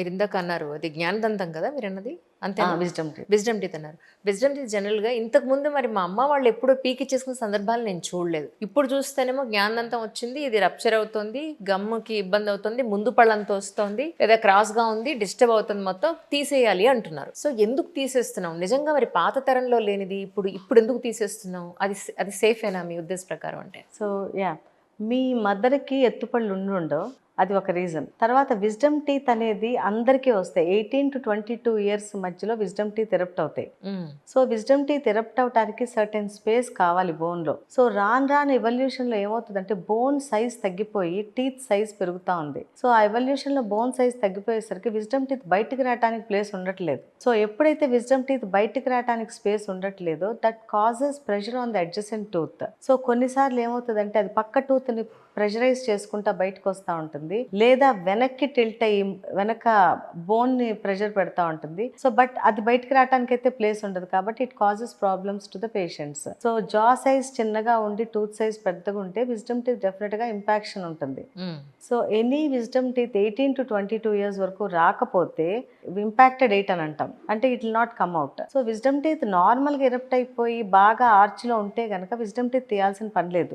మీరు ఇందాక అన్నారు అది జ్ఞానదంతం కదా మీరు అన్నది అంతే విజ్డమ్ విజ్డమ్ టీత్ అన్నారు విజ్డమ్ టీత్ జనరల్గా ఇంతకు ముందు మరి మా అమ్మ వాళ్ళు ఎప్పుడూ పీకి చేసుకున్న సందర్భాలు నేను చూడలేదు. ఇప్పుడు చూస్తేనేమో జ్ఞానదంతం వచ్చింది ఇది రప్చర్ అవుతుంది గమ్ముకి ఇబ్బంది అవుతుంది ముందు పళ్ళంతా వస్తుంది లేదా క్రాస్గా ఉంది డిస్టర్బ్ అవుతుంది మొత్తం తీసేయాలి అంటున్నారు. సో ఎందుకు తీసేస్తున్నాం నిజంగా మరి పాత తరంలో లేనిది ఇప్పుడు ఇప్పుడు ఎందుకు తీసేస్తున్నాం అది అది సేఫేనా మీ ఉద్దేశ ప్రకారం అంటే? సో యా మీ మదర్కి ఎత్తుపళ్ళు ఉండుండో అది ఒక రీజన్ తర్వాత విజ్డమ్ టీత్ అనేది అందరికీ వస్తాయి. Eighteen to twenty two years మధ్యలో విజ్డమ్ టీత్ ఎరప్ట్ అవుతాయి. సో విజ్డమ్ టీత్ ఎరప్ట్ అవడానికి సర్టెన్ స్పేస్ కావాలి బోన్లో సో రాను రాను ఎవల్యూషన్లో ఏమవుతుందంటే బోన్ సైజ్ తగ్గిపోయి టీత్ సైజ్ పెరుగుతూ ఉంది. సో ఆ ఎవల్యూషన్లో బోన్ సైజ్ తగ్గిపోయేసరికి విజ్డమ్ టీత్ బయటికి రావడానికి ప్లేస్ ఉండట్లేదు. సో ఎప్పుడైతే విజ్డమ్ టీత్ బయటికి రావడానికి space ఉండట్లేదో that causes pressure on the adjacent tooth so కొన్నిసార్లు ఏమవుతుందంటే అది పక్క టూత్ని ప్రెషరైజ్ చేసుకుంటా బయటకు వస్తూ ఉంటుంది. లేదా వెనక్కి టిల్ట్ అయ్యి వెనక బోన్ని ప్రెషర్ పెడతా ఉంటుంది. సో బట్ అది బయటకు రావడానికి అయితే ప్లేస్ ఉండదు కాబట్టి it causes problems to the patients so jaw size చిన్నగా ఉండి టూత్ సైజ్ పెద్దగా ఉంటే విజ్డమ్ టీత్ డెఫినెట్గా ఇంపాక్షన్ ఉంటుంది. So any wisdom teeth eighteen to twenty two years వరకు రాకపోతే ఇంపాక్టెడ్ ఎయిట్ అని అంటాం. అంటే it will not come out so wisdom teeth నార్మల్గా ఎరప్ట్ అయిపోయి బాగా ఆర్చ్లో ఉంటే కనుక విజ్డమ్ టీత్ తీయాల్సిన పని లేదు.